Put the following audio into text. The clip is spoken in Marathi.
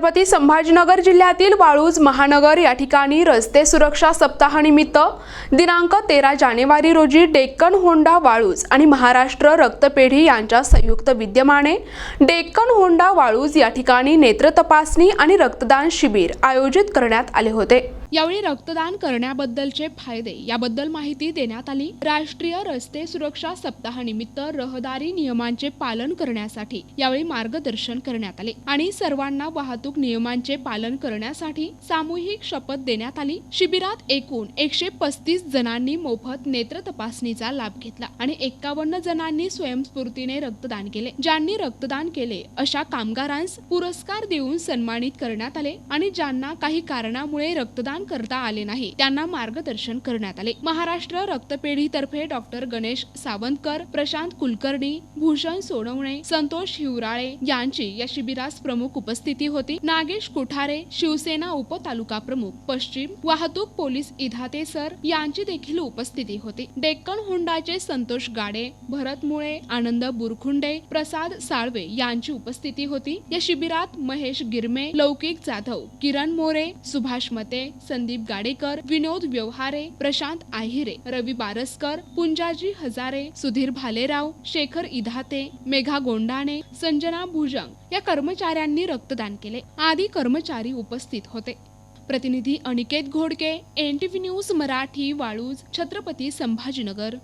छत्रपती संभाजीनगर जिल्ह्यातील वाळूज महानगर या ठिकाणी रस्ते सुरक्षा सप्ताहानिमित्त दिनांक तेरा जानेवारी रोजी डेक्कन होंडा वाळूज आणि महाराष्ट्र रक्तपेढी यांच्या संयुक्त विद्यमाने डेक्कन होंडा वाळूज या ठिकाणी नेत्र तपासणी आणि रक्तदान शिबिर आयोजित करण्यात आले होते. यावेळी रक्तदान करण्याबद्दलचे फायदे याबद्दल माहिती देण्यात आली. राष्ट्रीय रस्ते सुरक्षा सप्ताहानिमित्त रहदारी नियमांचे पालन करण्यासाठी यावेळी मार्गदर्शन करण्यात आले आणि सर्वांना वाहतूक नियमांचे पालन करण्यासाठी सामूहिक शपथ देण्यात आली. शिबिरात एकूण एकशे पस्तीस जणांनी मोफत नेत्र तपासणीचा लाभ घेतला आणि एक्कावन्न जणांनी स्वयंस्फूर्तीने रक्तदान केले. ज्यांनी रक्तदान केले अशा कामगारांस पुरस्कार देऊन सन्मानित करण्यात आले आणि ज्यांना काही कारणामुळे रक्तदान करता आले नाही. त्यांना मार्गदर्शन करण्यात आले. महाराष्ट्र रक्तपेढीतर्फे डॉक्टर गणेश सावंतकर प्रशांत कुलकर्णी भूषण सोनवणे संतोष हिवराळे यांची या शिबिरास प्रमुख उपस्थिती होती. नागेश कुठारे शिवसेना उपतालुका प्रमुख पश्चिम वाहतूक पोलीस इधाते सर यांची देखील उपस्थिती होती. डेक्कन हुंडाचे संतोष गाडे भरत मुळे आनंद बुरखुंडे प्रसाद साळवे यांची उपस्थिती होती. या शिबिरात महेश गिरमे लौकिक जाधव किरण मोरे सुभाष मते संदीप गाडेकर विनोद व्यवहारे प्रशांत आहिरे रवी बारसकर पुंजाजी हजारे सुधीर भालेराव शेखर इधाते मेघा गोंडाणे संजना भुजंग या कर्मचाऱ्यांनी रक्तदान केले. आदी कर्मचारी उपस्थित होते. प्रतिनिधी Aniket Ghodke N T V news Marathi Waluj Chhatrapati Sambhajinagar.